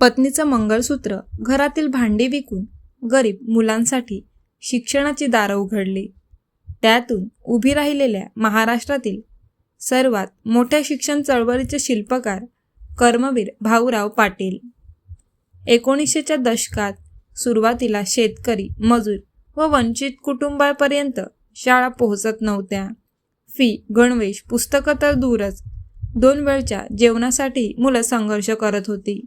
पत्नीचं मंगळसूत्र घरातील भांडी विकून गरीब मुलांसाठी शिक्षणाची दारं उघडली. त्यातून उभी राहिलेल्या महाराष्ट्रातील सर्वात मोठ्या शिक्षण चळवळीचे शिल्पकार कर्मवीर भाऊराव पाटील. एकोणीसशेच्या दशकात सुरुवातीला शेतकरी मजूर व वंचित कुटुंबापर्यंत शाळा पोहोचत नव्हत्या. फी गणवेश पुस्तकं तर दूरच. दोन वेळच्या जेवणासाठी मुलं संघर्ष करत होती.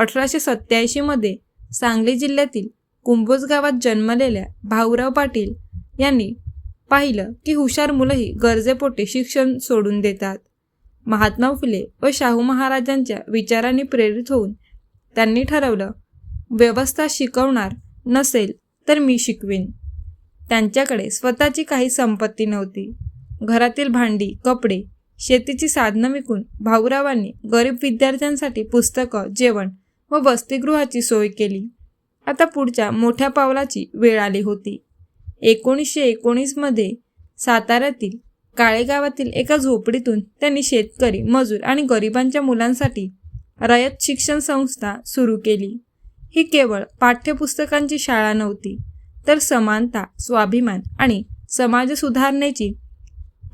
अठराशे सत्याऐंशीमध्ये सांगली जिल्ह्यातील कुंभोज गावात जन्मलेल्या भाऊराव पाटील यांनी पाहिलं की हुशार मुलंही गरजेपोटे शिक्षण सोडून देतात. महात्मा फुले व शाहू महाराजांच्या विचारांनी प्रेरित होऊन त्यांनी ठरवलं व्यवस्था शिकवणार नसेल तर मी शिकवेन. त्यांच्याकडे स्वतःची काही संपत्ती नव्हती. घरातील भांडी कपडे शेतीची साधनं विकून भाऊरावांनी गरीब विद्यार्थ्यांसाठी पुस्तकं जेवण व वसतिगृहाची सोय केली. आता पुढच्या मोठ्या पावलाची वेळ आली होती. एकोणीसशे एकोणीसमध्ये साताऱ्यातील काळेगावातील एका झोपडीतून त्यांनी शेतकरी मजूर आणि गरिबांच्या मुलांसाठी रयत शिक्षण संस्था सुरू केली. ही केवळ पाठ्यपुस्तकांची शाळा नव्हती तर समानता स्वाभिमान आणि समाज सुधारणेची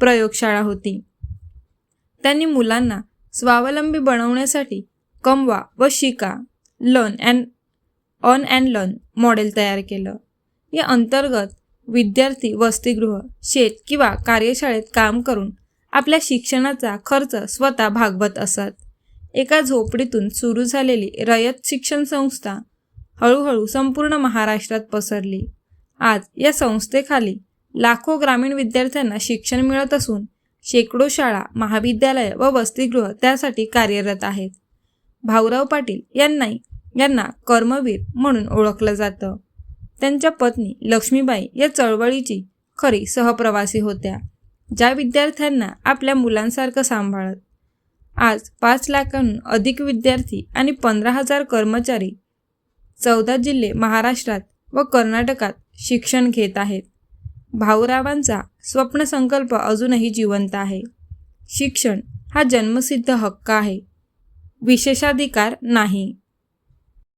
प्रयोगशाळा होती. त्यांनी मुलांना स्वावलंबी बनवण्यासाठी कमवा व शिका learn and earn and learn model तयार केलं. या अंतर्गत विद्यार्थी वसतिगृह शेत किंवा कार्यशाळेत काम करून आपल्या शिक्षणाचा खर्च स्वतः भागवत असत. एका झोपडीतून सुरू झालेली रयत शिक्षण संस्था हळूहळू संपूर्ण महाराष्ट्रात पसरली. आज या संस्थेखाली लाखो ग्रामीण विद्यार्थ्यांना शिक्षण मिळत असून शेकडो शाळा महाविद्यालय व वसतिगृह त्यासाठी कार्यरत आहेत. भाऊराव पाटील यांनाही यांना कर्मवीर म्हणून ओळखलं जातं. त्यांच्या पत्नी लक्ष्मीबाई या चळवळीची खरी सहप्रवासी होत्या ज्या विद्यार्थ्यांना आपल्या मुलांसारखं सांभाळत. आज पाच लाखांहून अधिक विद्यार्थी आणि पंधरा हजार कर्मचारी चौदा जिल्हे महाराष्ट्रात व कर्नाटकात शिक्षण घेत आहेत. भाऊरावांचा स्वप्नसंकल्प अजूनही जिवंत आहे. शिक्षण हा जन्मसिद्ध हक्क आहे. विशेषाधिकार नाही.